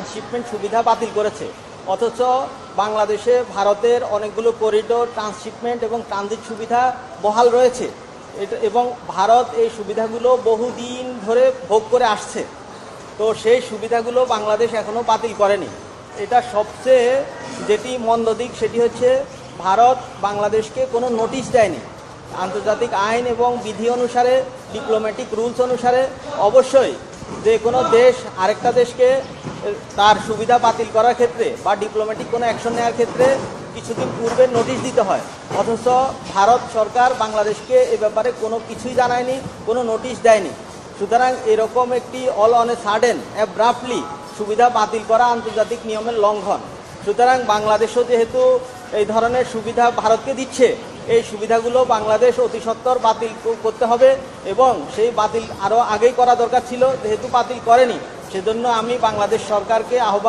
Transshipment সুবিধা বাতিল করেছে। অথচ বাংলাদেশে ভারতের অনেকগুলো করিডোর, ট্রান্সশিপমেন্ট এবং ট্রানজিট সুবিধা বহাল রয়েছে। এবং ভারত এই সুবিধাগুলো বহুদিন ধরে ভোগ করে আসছে। তো সেই সুবিধাগুলো বাংলাদেশ এখনও বাতিল করেনি। এটা সবচেয়ে যেটি মন্দ দিক, সেটি হচ্ছে ভারত বাংলাদেশকে কোনো নোটিশ দেয়নি। আন্তর্জাতিক আইন এবং বিধি অনুসারে ডিপ্লোম্যাটিক রুলস অনুসারে অবশ্যই যে কোনো দেশ আরেকটা দেশকে তার সুবিধা বাতিল করার ক্ষেত্রে বা ডিপ্লোম্যাটিক কোনো অ্যাকশন নেওয়ার ক্ষেত্রে কিছুদিন পূর্বে নোটিশ দিতে হয়। অথচ ভারত সরকার বাংলাদেশকে এ ব্যাপারে কোনো কিছুই জানায়নি, কোনো নোটিশ দেয়নি। সুতরাং এরকম একটি all on a sudden abruptly সুবিধা বাতিল করা আন্তর্জাতিক নিয়মের লঙ্ঘন। সুতরাং বাংলাদেশও যেহেতু এই ধরনের সুবিধা ভারতকে দিচ্ছে, এই সুবিধাগুলো বাংলাদেশ অতি সত্বর বাতিল করতে হবে এবং সেই বাতিল আরও আগেই করা দরকার ছিল, যেহেতু বাতিল করেনি। সেজন্য আমি বাংলাদেশ সরকারকে আহ্বান